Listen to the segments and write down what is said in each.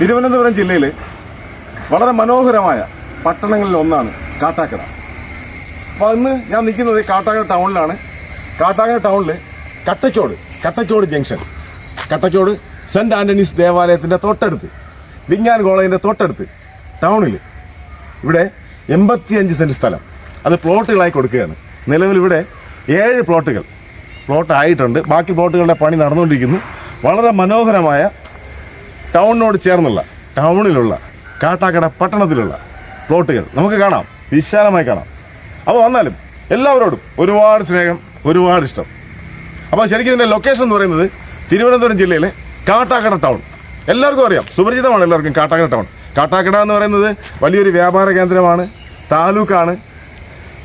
തിരുവനന്തപുരം ജില്ലയിലെ വളരെ മനോഹരമായ പട്ടണങ്ങളിൽ ഒന്നാണ് കാട്ടാക്കട. അപ്പോൾ ഇന്ന് ഞാൻ നിൽക്കുന്നത് കാട്ടാക്കട ടൗണിലാണ്. കാട്ടാക്കട ടൗണിൽ Kattachod Kattachod junction. Kattachod saint Antony's ദേവാലയത്തിന്റെ തൊട്ടടുത്ത് വിജ്ഞാൻ കോളേജിന്റെ തൊട്ടടുത്ത് ടൗണിൽ ഇവിടെ എൺപത്തിയഞ്ച് സെന്റ് സ്ഥലം. അത് പ്ലോട്ടുകളായി കൊടുക്കുകയാണ്. നിലവിൽ ഇവിടെ ഏഴ് പ്ലോട്ടുകൾ. പ്ലോട്ട് ആയിട്ടുണ്ട് ബാക്കി പ്ലോട്ടുകളുടെ പണി നടന്നുകൊണ്ടിരിക്കുന്നു. വളരെ മനോഹരമായ ടൗണിനോട് ചേർന്നുള്ള ടൗണിലുള്ള കാട്ടാക്കട പട്ടണത്തിലുള്ള പ്ലോട്ടുകൾ നമുക്ക് കാണാം. വിശാലമായി കാണാം. അപ്പോൾ വന്നാലും എല്ലാവരോടും ഒരുപാട് സ്നേഹം ഒരുപാട് ഇഷ്ടം. അപ്പോൾ ശരിക്കും ഇതിന്റെ ലൊക്കേഷൻ എന്ന് പറയുന്നത് തിരുവനന്തപുരം ജില്ലയിലെ കാട്ടാക്കട ടൗൺ. എല്ലാവർക്കും അറിയാം സുപരിചിതമാണ് എല്ലാവർക്കും കാട്ടാക്കട ടൗൺ. കാട്ടാക്കട എന്ന് പറയുന്നത് വലിയൊരു വ്യാപാര കേന്ദ്രമാണ് താലൂക്കാണ്.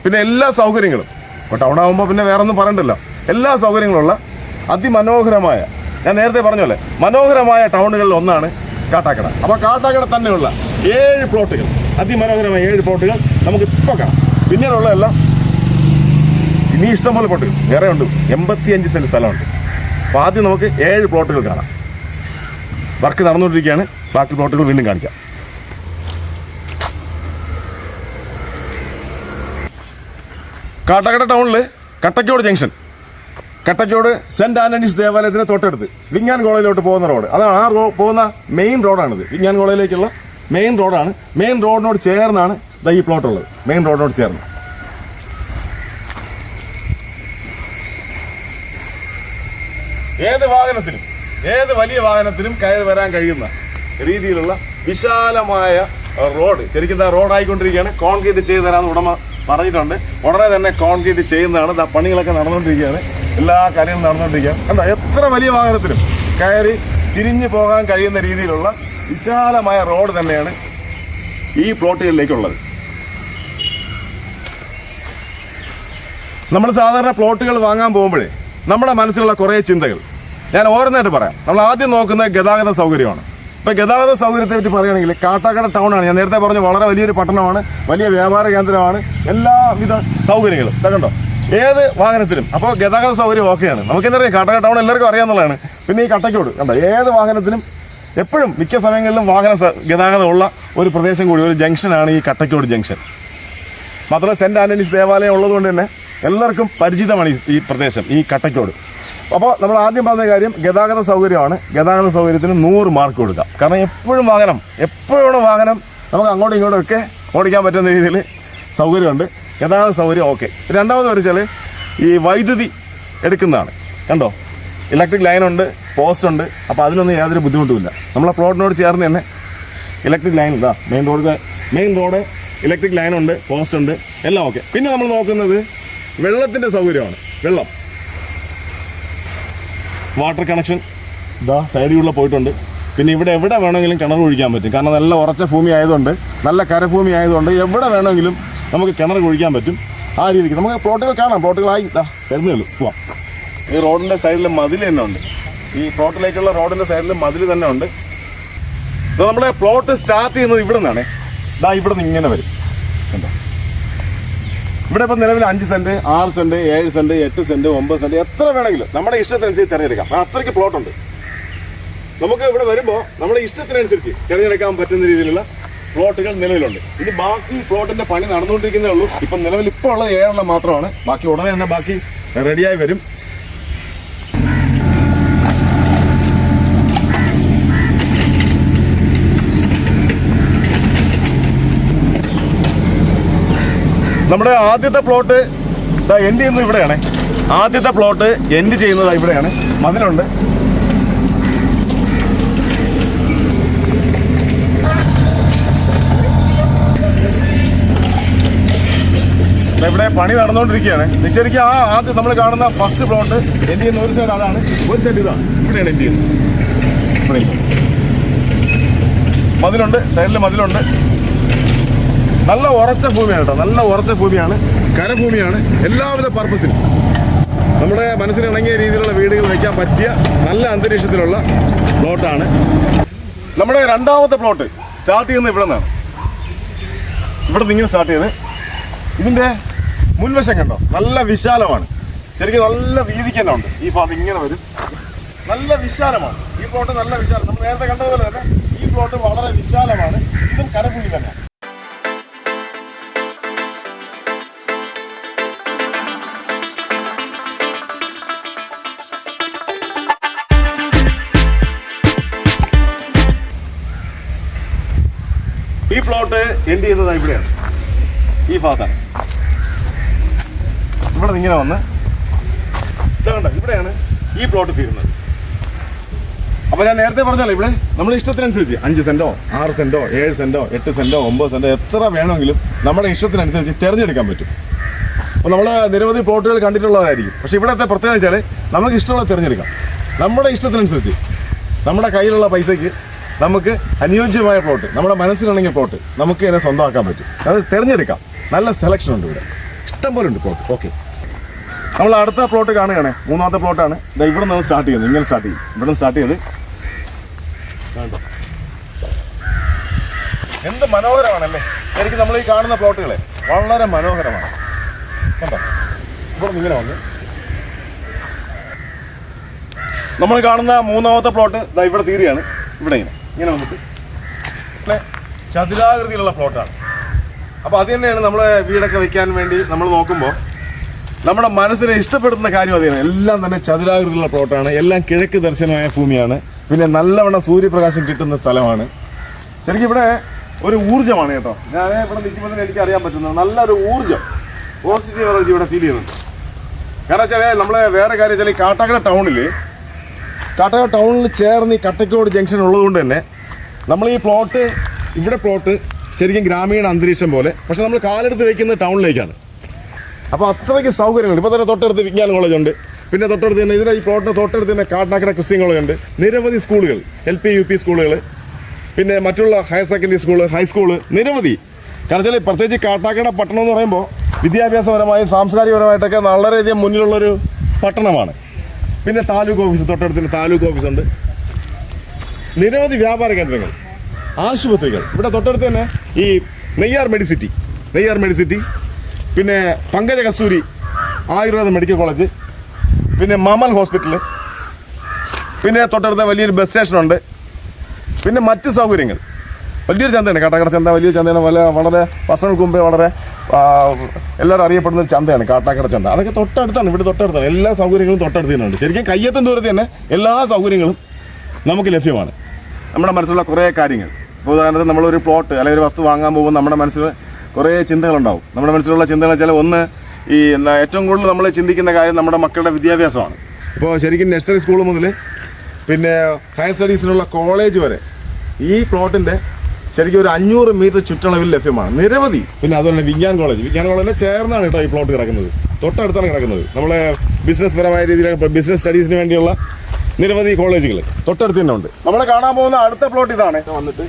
പിന്നെ എല്ലാ സൗകര്യങ്ങളും. ഇപ്പോൾ ടൗൺ ആകുമ്പോൾ പിന്നെ വേറെ ഒന്നും പറയണ്ടല്ലോ. എല്ലാ സൗകര്യങ്ങളുള്ള അതിമനോഹരമായ ഞാൻ നേരത്തെ പറഞ്ഞല്ലേ മനോഹരമായ ടൗണുകളിൽ ഒന്നാണ് കാട്ടാക്കട. അപ്പോൾ കാട്ടാക്കട തന്നെയുള്ള ഏഴ് പ്ലോട്ടുകൾ. അതിമനോഹരമായ ഏഴ് പ്ലോട്ടുകൾ നമുക്ക് ഇപ്പോൾ കാണാം. പിന്നീടുള്ളതെല്ലാം ഇനി ഇഷ്ടംപോലെ പ്ലോട്ടുകൾ വേറെ ഉണ്ട്. എൺപത്തിയഞ്ച് സെന്റ് സ്ഥലമുണ്ട്. അപ്പോൾ ആദ്യം നമുക്ക് ഏഴ് പ്ലോട്ടുകൾ കാണാം. വർക്ക് നടന്നുകൊണ്ടിരിക്കുകയാണ്. ബാക്കി പ്ലോട്ടുകൾ വീണ്ടും കാണിക്കാം. കാട്ടാക്കട ടൗണിൽ Kattakode junction. Kattakode saint Antony's ദേവാലയത്തിന് തൊട്ടടുത്ത് വിജ്ഞാൻ കോളേജിലോട്ട് പോകുന്ന റോഡ്. അതാണ് ആ റോ പോകുന്ന മെയിൻ റോഡാണിത് വിജ്ഞാൻ കോളേജിലേക്കുള്ള മെയിൻ റോഡാണ് മെയിൻ റോഡിനോട് ചേർന്നാണ് ഈ പ്ലോട്ട് ഉള്ളത്. മെയിൻ റോഡിനോട് ചേർന്ന്. ഏത് വാഹനത്തിനും ഏത് വലിയ വാഹനത്തിനും കയറി വരാൻ കഴിയുന്ന രീതിയിലുള്ള വിശാലമായ റോഡ്. ശരിക്കും ആ റോഡായിക്കൊണ്ടിരിക്കുകയാണ് കോൺക്രീറ്റ് ചെയ്ത് തരാമെന്ന് ഉടമ പറഞ്ഞിട്ടുണ്ട്. ഉടനെ തന്നെ കോൺക്രീറ്റ് ചെയ്യുന്നതാണ്. ആ പണികളൊക്കെ നടന്നുകൊണ്ടിരിക്കുകയാണ്. എല്ലാ കാര്യങ്ങളും നടന്നുകൊണ്ടിരിക്കുകയാണ്. എന്താ എത്ര വലിയ വാഹനത്തിലും കയറി തിരിഞ്ഞു പോകാൻ കഴിയുന്ന രീതിയിലുള്ള വിശാലമായ റോഡ് തന്നെയാണ് ഈ പ്ലോട്ടുകളിലേക്കുള്ളത്. നമ്മൾ സാധാരണ പ്ലോട്ടുകൾ വാങ്ങാൻ പോകുമ്പോഴേ നമ്മുടെ മനസ്സിലുള്ള കുറേ ചിന്തകൾ. ഞാൻ ഓരോന്നായിട്ട് പറയാം. നമ്മൾ ആദ്യം നോക്കുന്നത് ഗതാഗത സൗകര്യമാണ്. ഇപ്പോൾ ഗതാഗത സൗകര്യത്തെ പറ്റി പറയുകയാണെങ്കിൽ കാട്ടാക്കട ടൗണാണ് ഞാൻ നേരത്തെ പറഞ്ഞു വളരെ വലിയൊരു പട്ടണമാണ് വലിയ വ്യാപാര കേന്ദ്രമാണ് എല്ലാവിധ സൗകര്യങ്ങളും. കണ്ടോ? ഏത് വാഹനത്തിലും അപ്പോൾ ഗതാഗത സൗകര്യം ഓക്കെയാണ് നമുക്കെന്നറിയാം കാട്ടാക്കട ടൗൺ എല്ലാവർക്കും അറിയാവുന്നതാണ് പിന്നെ ഈ കട്ടക്കോട് കണ്ടോ? ഏത് വാഹനത്തിലും എപ്പോഴും മിക്ക സമയങ്ങളിലും വാഹന ഗതാഗതമുള്ള ഒരു പ്രദേശം കൂടി ഒരു ജംഗ്ഷനാണ് ഈ കട്ടക്കോട് ജംഗ്ഷൻ. മാത്രമല്ല സെന്റ് ആന്റണീസ് ദേവാലയം ഉള്ളതുകൊണ്ട് തന്നെ എല്ലാവർക്കും പരിചിതമാണ് ഈ പ്രദേശം ഈ കട്ടക്കോട് അപ്പോൾ നമ്മൾ ആദ്യം പറഞ്ഞ കാര്യം ഗതാഗത സൗകര്യമാണ്. ഗതാഗത സൗകര്യത്തിന് നൂറ് മാർക്ക് കൊടുക്കാം. കാരണം എപ്പോഴും വാഹനം എപ്പോഴും വാഹനം നമുക്ക് അങ്ങോട്ടും ഇങ്ങോട്ടും ഒക്കെ ഓടിക്കാൻ പറ്റുന്ന രീതിയിൽ സൗകര്യമുണ്ട്. ഗതാഗത സൗകര്യം ഓക്കെ രണ്ടാമത് വെച്ചാൽ ഈ വൈദ്യുതി എടുക്കുന്നതാണ്. കണ്ടോ? ഇലക്ട്രിക് ലൈനുണ്ട് പോസ്റ്റ് ഉണ്ട്. അപ്പോൾ അതിനൊന്നും യാതൊരു ബുദ്ധിമുട്ടുമില്ല നമ്മളെ പ്ലോട്ടിനോട് ചേർന്ന് തന്നെ ഇലക്ട്രിക് ലൈൻ ഇതാ main road main road electric ലൈനുണ്ട് post ഉണ്ട് എല്ലാം ഓക്കെ പിന്നെ നമ്മൾ നോക്കുന്നത് വെള്ളത്തിന്റെ സൗകര്യമാണ്. വെള്ളം. വാട്ടർ കണക്ഷൻ ഇതാ സൈഡിലുള്ള പോയിട്ടുണ്ട്. പിന്നെ ഇവിടെ എവിടെ വേണമെങ്കിലും കിണർ കുഴിക്കാൻ പറ്റും. കാരണം നല്ല ഉറച്ച ഭൂമി ആയതുകൊണ്ട് നല്ല കരഭൂമി ആയതുകൊണ്ട് എവിടെ വേണമെങ്കിലും നമുക്ക് കിണർ കുഴിക്കാൻ പറ്റും. ആ രീതിക്ക് നമുക്ക് പ്ലോട്ടുകൾ കാണാം. പ്ലോട്ടുകളായി. ഇതാ വരുന്നേ ഉള്ളൂ. പോവാം. ഈ റോഡിന്റെ സൈഡിൽ മതിൽ തന്നെ ഉണ്ട്. ഈ പ്ലോട്ടിലേക്കുള്ള റോഡിന്റെ സൈഡിൽ മതിൽ തന്നെ ഉണ്ട്. നമ്മുടെ പ്ലോട്ട് സ്റ്റാർട്ട് ചെയ്യുന്നത് ഇവിടെ നിന്നാണ് ഇതാ ഇവിടെ നിന്ന് ഇങ്ങനെ വരും. കണ്ടോ? ഇവിടെ ഇപ്പം നിലവിൽ അഞ്ച് സെന്റ് ആറ് സെന്റ് ഏഴ് സെന്റ് എട്ട് സെന്റ് ഒമ്പത് സെന്റ് എത്ര വേണമെങ്കിലും നമ്മുടെ ഇഷ്ടത്തിനനുസരിച്ച് തിരഞ്ഞെടുക്കാം. അത്രയ്ക്ക് പ്ലോട്ട് ഉണ്ട് നമുക്ക് ഇവിടെ വരുമ്പോൾ നമ്മുടെ ഇഷ്ടത്തിനനുസരിച്ച് തിരഞ്ഞെടുക്കാൻ പറ്റുന്ന രീതിയിലുള്ള പ്ലോട്ടുകൾ നിലവിലുണ്ട്. ഇനി ബാക്കി പ്ലോട്ടിന്റെ പണി നടന്നുകൊണ്ടിരിക്കുന്നേ ഉള്ളൂ. ഇപ്പം നിലവിൽ ഇപ്പോൾ ഉള്ളത് ഏഴെണ്ണം മാത്രമാണ്. ബാക്കി ഉടനെ തന്നെ ബാക്കി റെഡിയായി വരും. നമ്മുടെ ആദ്യത്തെ പ്ലോട്ട് എൻഡ് ചെയ്യുന്നത് ഇവിടെയാണ്. ആദ്യത്തെ പ്ലോട്ട് എൻഡ് ചെയ്യുന്നത് ഇവിടെയാണ്. മതിലുണ്ട്. ഇവിടെ പണി നടന്നുകൊണ്ടിരിക്കുകയാണ്. ശരിക്കും ആ ആദ്യം നമ്മൾ കാണുന്ന ഫസ്റ്റ് പ്ലോട്ട് എൻഡ് ചെയ്യുന്ന ഒരു സൈഡ് അതാണ്. ഒരു സൈഡ് ഇതാണ് ഇവിടെയാണ് എൻഡ് ചെയ്യുന്നത്. ഇവിടെ മതിലുണ്ട്. സൈഡിൽ മതിലുണ്ട്. നല്ല ഉറച്ച ഭൂമിയാണ് കേട്ടോ. നല്ല ഉറച്ച ഭൂമിയാണ്. കരഭൂമിയാണ്. എല്ലാവിധ പർപ്പസിനും നമ്മുടെ മനസ്സിന് ഇണങ്ങിയ രീതിയിലുള്ള വീടുകൾ വയ്ക്കാൻ പറ്റിയ നല്ല അന്തരീക്ഷത്തിലുള്ള പ്ലോട്ടാണ്. നമ്മുടെ രണ്ടാമത്തെ പ്ലോട്ട് സ്റ്റാർട്ട് ചെയ്യുന്നത് ഇവിടെ നിന്നാണ്. ഇവിടെ നിന്ന് സ്റ്റാർട്ട് ചെയ്ത് ഇതിന്റെ മുൻവശം കണ്ടോ? നല്ല വിശാലമാണ്. ശരിക്കും നല്ല വീതിക്ക് തന്നെ ഉണ്ട്. ഈ ഭാഗം ഇങ്ങനെ വരും. നല്ല വിശാലമാണ്. ഈ പ്ലോട്ട് നല്ല വിശാലം. നമ്മൾ നേരത്തെ കണ്ടതുപോലെ തന്നെ ഈ പ്ലോട്ട് വളരെ വിശാലമാണ്. ഇതും കരഭൂമി തന്നെ പ്ലോട്ട് എൻഡ് ചെയ്യുന്നത് ഇവിടെയാണ്. ഈ ഭാഗത്താണ്. ഇവിടെ ഇങ്ങനെ വന്ന് ഇതാണ്ട ഇവിടെയാണ് ഈ പ്ലോട്ട് തീരുന്നത്. അപ്പൊ ഞാൻ നേരത്തെ പറഞ്ഞല്ലോ ഇവിടെ നമ്മുടെ ഇഷ്ടത്തിനനുസരിച്ച് അഞ്ച് സെന്റോ ആറ് സെന്റോ ഏഴ് സെന്റോ എട്ട് സെന്റോ ഒമ്പത് സെന്റോ എത്ര വേണമെങ്കിലും നമ്മുടെ ഇഷ്ടത്തിനനുസരിച്ച് തിരഞ്ഞെടുക്കാൻ പറ്റും. അപ്പോൾ നമ്മൾ നിരവധി പ്ലോട്ടുകൾ കണ്ടിട്ടുള്ളവരായിരിക്കും. പക്ഷേ ഇവിടത്തെ പ്രത്യേകത വെച്ചാൽ നമുക്ക് ഇഷ്ടമുള്ള തിരഞ്ഞെടുക്കാം. നമ്മുടെ ഇഷ്ടത്തിനനുസരിച്ച് നമ്മുടെ കയ്യിലുള്ള പൈസയ്ക്ക് നമുക്ക് അനുയോജ്യമായ പ്ലോട്ട് നമ്മുടെ മനസ്സിലുണ്ടെങ്കിൽ പ്ലോട്ട് നമുക്ക് ഇതിനെ സ്വന്തമാക്കാൻ പറ്റും. അത് തിരഞ്ഞെടുക്കാം. നല്ല സെലക്ഷൻ ഉണ്ട് ഇവിടെ. ഇഷ്ടം പോലെ ഉണ്ട് പ്ലോട്ട് ഓക്കെ നമ്മൾ അടുത്ത പ്ലോട്ട് കാണുകയാണ്. മൂന്നാമത്തെ പ്ലോട്ടാണ് ഇതാ ഇവിടെ നിന്ന് സ്റ്റാർട്ട് ചെയ്യുന്നത് ഇങ്ങനെ സ്റ്റാർട്ട് ചെയ്യും. ഇവിടെ നിന്ന് സ്റ്റാർട്ട് ചെയ്ത്? എന്ത് മനോഹരമാണല്ലേ? ശരിക്കും നമ്മൾ ഈ കാണുന്ന പ്ലോട്ടുകളെ വളരെ മനോഹരമാണ്. കണ്ടോ? ഇവിടെ ഇങ്ങനെ വന്ന്. നമ്മൾ കാണുന്ന മൂന്നാമത്തെ പ്ലോട്ട് ദാ ഇവിടെ തീരുകയാണ്. ഇവിടെ ഇങ്ങനെ. ഇങ്ങനെ വന്നിട്ട്. ചതുരാകൃതിയിലുള്ള പ്ലോട്ടാണ്. അപ്പോൾ അത് തന്നെയാണ് നമ്മൾ വീടൊക്കെ വെക്കാൻ വേണ്ടി നമ്മൾ നോക്കുമ്പോൾ നമ്മുടെ മനസ്സിനെ ഇഷ്ടപ്പെടുന്ന കാര്യം അതാണ് എല്ലാം തന്നെ ചതുരാകൃതിയിലുള്ള പ്ലോട്ടാണ്. എല്ലാം കിഴക്ക് ദർശനമായ ഭൂമിയാണ്. പിന്നെ നല്ലവണ്ണം സൂര്യപ്രകാശം കിട്ടുന്ന സ്ഥലമാണ്. ശരിക്കും ഇവിടെ ഒരു ഊർജമാണ് കേട്ടോ. ഞാൻ ഇവിടെ നിൽക്കുമ്പോൾ എനിക്ക് അറിയാൻ പറ്റുന്നത് നല്ലൊരു ഊർജം. പോസിറ്റീവ് എനർജി ഇവിടെ ഫീൽ ചെയ്യുന്നുണ്ട്. കാരണം വെച്ചാൽ നമ്മളെ വേറെ കാര്യം വെച്ചാൽ ഈ കാട്ടാക്കട ടൗണിൽ കാട്ടാക്കട ടൗണിൽ ചേർന്ന് ഈ കട്ടക്കോട് ജംഗ്ഷൻ ഉള്ളതുകൊണ്ട് തന്നെ നമ്മൾ ഈ പ്ലോട്ട് ഇവിടെ പ്ലോട്ട് ശരിക്കും ഗ്രാമീണ അന്തരീക്ഷം പോലെ പക്ഷെ നമ്മൾ കാലെടുത്ത് വയ്ക്കുന്നത് ടൗണിലേക്കാണ്. അപ്പോൾ അത്രയ്ക്ക് സൗകര്യങ്ങൾ ഇപ്പോൾ തന്നെ തൊട്ടടുത്ത് വിജ്ഞാന കോളേജ് ഉണ്ട്. പിന്നെ തൊട്ടടുത്ത് തന്നെ ഇതിന്റെ ഈ പ്ലോട്ടിന് തൊട്ടടുത്ത് തന്നെ കാട്ടാക്കട ക്രിസ്ത്യൻ കോളേജ് ഉണ്ട്. നിരവധി സ്കൂളുകൾ എൽ പി യു പി സ്കൂളുകൾ പിന്നെ മറ്റുള്ള ഹയർ സെക്കൻഡറി സ്കൂൾ ഹൈസ്കൂൾ നിരവധി. കാരണം വെച്ചാൽ പ്രത്യേകിച്ച് കാട്ടാക്കട പട്ടണം എന്ന് പറയുമ്പോൾ വിദ്യാഭ്യാസപരമായും സാംസ്കാരികപരമായിട്ടൊക്കെ വളരെയധികം മുന്നിലുള്ളൊരു പട്ടണമാണ്. പിന്നെ താലൂക്ക് ഓഫീസ് തൊട്ടടുത്തിന് താലൂക്ക് ഓഫീസുണ്ട്. നിരവധി വ്യാപാര കേന്ദ്രങ്ങൾ ആശുപത്രികൾ. ഇവിടെ തൊട്ടടുത്ത് തന്നെ ഈ നെയ്യാർ മെഡിസിറ്റി നെയ്യാർ മെഡിസിറ്റി പിന്നെ പങ്കജ കസ്തൂരി ആയുർവേദ മെഡിക്കൽ കോളേജ് പിന്നെ മമൽ ഹോസ്പിറ്റൽ പിന്നെ തൊട്ടടുത്ത വലിയൊരു ബസ് സ്റ്റേഷനുണ്ട്. പിന്നെ മറ്റ് സൗകര്യങ്ങൾ. വലിയൊരു ചന്തയാണ് കാട്ടാക്കട ചന്ത വലിയൊരു ചന്തയാണ് വളരെ വളരെ വർഷങ്ങൾക്ക് മുമ്പേ വളരെ എല്ലാവരും അറിയപ്പെടുന്ന ഒരു ചന്തയാണ് കാട്ടാക്കട ചന്ത. അതൊക്കെ തൊട്ടടുത്താണ് ഇവിടെ തൊട്ടടുത്താണ്. എല്ലാ സൗകര്യങ്ങളും തൊട്ടടുത്ത് തന്നെയുണ്ട് ശരിക്കും കയ്യത്തും ദൂരത്ത് തന്നെ എല്ലാ സൗകര്യങ്ങളും നമുക്ക് ലഭ്യമാണ്. നമ്മുടെ മനസ്സിലുള്ള കുറേ കാര്യങ്ങൾ. ഇപ്പോൾ ഉദാഹരണത്തിന് നമ്മളൊരു പ്ലോട്ട് അല്ലെങ്കിൽ ഒരു വസ്തു വാങ്ങാൻ പോകുമ്പോൾ നമ്മുടെ മനസ്സിൽ കുറേ ചിന്തകളുണ്ടാവും. നമ്മുടെ മനസ്സിലുള്ള ചിന്തകൾ വെച്ചാൽ ഒന്ന് ഈ എന്താ ഏറ്റവും കൂടുതൽ നമ്മൾ ചിന്തിക്കുന്ന കാര്യം നമ്മുടെ മക്കളുടെ വിദ്യാഭ്യാസമാണ്. ഇപ്പോൾ ശരിക്കും നഴ്സറി സ്കൂൾ മുതൽ പിന്നെ ഹയർ സ്റ്റഡീസിനുള്ള കോളേജ് വരെ ഈ പ്ലോട്ടിന്റെ ശരിക്കും ഒരു അഞ്ഞൂറ് മീറ്റർ ചുറ്റളവിൽ ലഭ്യമാണ്. നിരവധി. പിന്നെ അതുപോലെ തന്നെ വിജ്ഞാൻ കോളേജ് വിജ്ഞാൻ കോളേജിന്റെ ചേർന്നാണ് കേട്ടോ ഈ പ്ലോട്ട് കിടക്കുന്നത്. തൊട്ടടുത്താണ് കിടക്കുന്നത്. നമ്മളെ ബിസിനസ് പരമായ രീതിയിൽ ബിസിനസ് സ്റ്റഡീസിന് വേണ്ടിയുള്ള നിരവധി കോളേജുകൾ തൊട്ടടുത്ത് തന്നെ ഉണ്ട്. നമ്മൾ കാണാൻ പോകുന്ന അടുത്ത പ്ലോട്ട് ഇതാണ്. വന്നിട്ട്.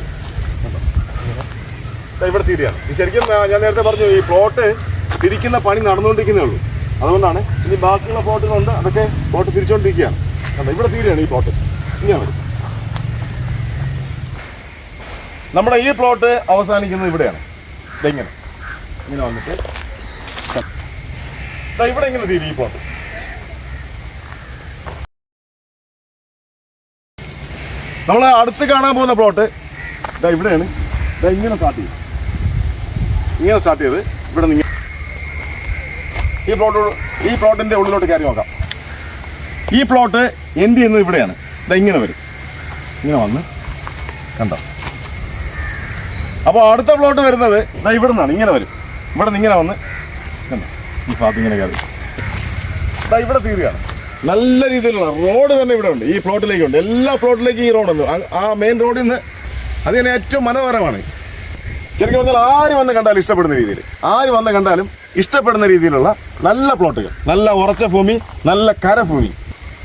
ഇവിടെ തീരുകയാണ്. ശരിക്കും ഞാൻ നേരത്തെ പറഞ്ഞു ഈ പ്ലോട്ട് തിരിക്കുന്ന പണി നടന്നുകൊണ്ടിരിക്കുന്നേ ഉള്ളൂ. അതുകൊണ്ടാണ് ഇനി ബാക്കിയുള്ള പ്ലോട്ടുകളുണ്ട് അതൊക്കെ പ്ലോട്ട് തിരിച്ചുകൊണ്ടിരിക്കുകയാണ് കണ്ടോ? ഇവിടെ തീരുകയാണ് ഈ പ്ലോട്ട് ഇങ്ങനെ വരും നമ്മുടെ ഈ പ്ലോട്ട് അവസാനിക്കുന്നത് ഇവിടെയാണ്. ഇതെങ്ങനെ ഇങ്ങനെ. വന്നിട്ട്. ഇവിടെ ഇങ്ങനെ തീരും ഈ പ്ലോട്ട് നമ്മൾ അടുത്ത് കാണാൻ പോകുന്ന പ്ലോട്ട് ഇതാ ഇവിടെയാണ്. ഇതാ ഇങ്ങനെ സ്റ്റാർട്ട് ചെയ്തു. ഇങ്ങനെ സ്റ്റാർട്ട് ചെയ്ത് ഇവിടെ നിന്ന് ഈ പ്ലോട്ട് ഈ പ്ലോട്ടിന്റെ ഉള്ളിലോട്ട് കയറി നോക്കാം. ഈ പ്ലോട്ട് എൻഡ് ചെയ്യുന്നത് ഇവിടെയാണ്. ഇതാ ഇങ്ങനെ വരും. ഇങ്ങനെ വന്ന് കണ്ടോ? അപ്പോൾ അടുത്ത പ്ലോട്ട് വരുന്നത് ഇതാ ഇവിടെ നിന്നാണ് ഇങ്ങനെ വരും. ഇവിടെ നിന്ന് ഇങ്ങനെ വന്ന് ഈ ഭാഗത്ത് ഇങ്ങനെ കയറി. ഇതാ ഇവിടെ തീരുകയാണ്. നല്ല രീതിയിലുള്ള റോഡ് തന്നെ ഇവിടെ ഉണ്ട്. ഈ പ്ലോട്ടിലേക്കുണ്ട് എല്ലാ പ്ലോട്ടിലേക്കും ഈ റോഡുണ്ട് ആ- മെയിൻ റോഡിൽ നിന്ന് അത് തന്നെ ഏറ്റവും മനോഹരമാണ്. ശരിക്കും പറഞ്ഞാൽ ആര് വന്ന് കണ്ടാലും ഇഷ്ടപ്പെടുന്ന രീതിയിൽ. ആര് വന്ന് കണ്ടാലും ഇഷ്ടപ്പെടുന്ന രീതിയിലുള്ള നല്ല പ്ലോട്ടുകൾ നല്ല ഉറച്ച ഭൂമി നല്ല കരഭൂമി.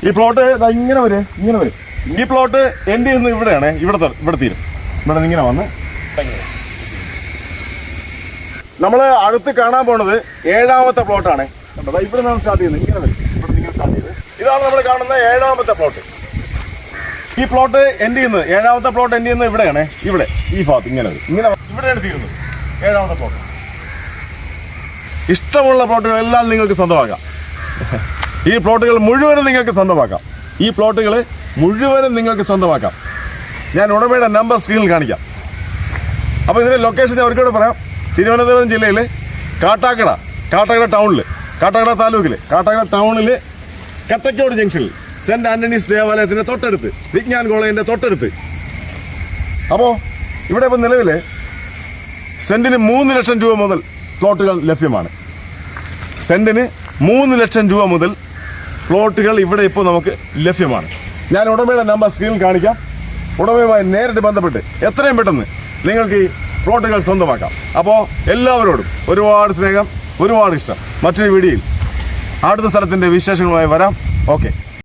ഈ പ്ലോട്ട് ഇങ്ങനെ വരും ഇങ്ങനെ വരും. ഈ പ്ലോട്ട് എന്റെ നിന്ന് ഇവിടെയാണ്. ഇവിടെ ഇവിടെ തീരും. ഇവിടെ നിന്ന് ഇങ്ങനെ വന്ന് നമ്മൾ അടുത്ത് കാണാൻ പോണത് ഏഴാമത്തെ പ്ലോട്ടാണ്? ഇവിടെ നിന്നാണ് സ്റ്റാർട്ട് ചെയ്യുന്നത്. ഇങ്ങനെ ഇവിടെ സ്റ്റാർട്ട് ഇതാണ് നമ്മൾ കാണുന്ന ഏഴാമത്തെ പ്ലോട്ട്. ഈ പ്ലോട്ട് എൻഡ് ചെയ്യുന്നത് ഏഴാമത്തെ പ്ലോട്ട് എൻഡ് ചെയ്യുന്നത് ഇവിടെയാണ്. ഇവിടെ ഈ ഭാഗത്ത് ഇങ്ങനെ. ഇങ്ങനെ ഇവിടെയാണ് തീരുന്നത്. ഏഴാമത്തെ പ്ലോട്ട്. ഇഷ്ടമുള്ള പ്ലോട്ടുകൾ എല്ലാം നിങ്ങൾക്ക് സ്വന്തമാക്കാം. ഈ പ്ലോട്ടുകൾ മുഴുവനും നിങ്ങൾക്ക് സ്വന്തമാക്കാം. ഈ പ്ലോട്ടുകൾ മുഴുവനും നിങ്ങൾക്ക് സ്വന്തമാക്കാം. ഞാൻ ഉടമയുടെ നമ്പർ സ്ക്രീനിൽ കാണിക്കാം. അപ്പോൾ ഇതിന്റെ ലൊക്കേഷൻ ഞാൻ ഒരിക്കലും പറയാം. തിരുവനന്തപുരം ജില്ലയിൽ കാട്ടാക്കട കാട്ടാക്കട ടൗണിൽ കാട്ടാക്കട താലൂക്കിൽ കാട്ടാക്കട ടൗണിൽ കത്തക്കോട് ജംഗ്ഷനിൽ സെന്റ് ആന്റണീസ് ദേവാലയത്തിന്റെ തൊട്ടടുത്ത് വിജ്ഞാൻ കോളേജിന്റെ തൊട്ടടുത്ത്. അപ്പോൾ ഇവിടെ ഇപ്പോൾ നിലവിൽ സെന്റിന് മൂന്ന് ലക്ഷം രൂപ മുതൽ പ്ലോട്ടുകൾ ലഭ്യമാണ്. സെന്റിന് മൂന്ന് ലക്ഷം രൂപ മുതൽ പ്ലോട്ടുകൾ ഇവിടെ ഇപ്പോൾ നമുക്ക് ലഭ്യമാണ്. ഞാൻ ഉടമയുടെ നമ്പർ സ്ക്രീനിൽ കാണിക്കാം. ഉടമയുമായി നേരിട്ട് ബന്ധപ്പെട്ട് എത്രയും പെട്ടെന്ന് നിങ്ങൾക്ക് ഈ പ്ലോട്ടുകൾ സ്വന്തമാക്കാം. അപ്പോൾ എല്ലാവരോടും ഒരുപാട് സ്നേഹം ഒരുപാട് ഇഷ്ടം. മറ്റൊരു വീഡിയോയിൽ അടുത്ത സ്ഥലത്തിന്റെ വിശേഷങ്ങളുമായി വരാം. ഓക്കെ.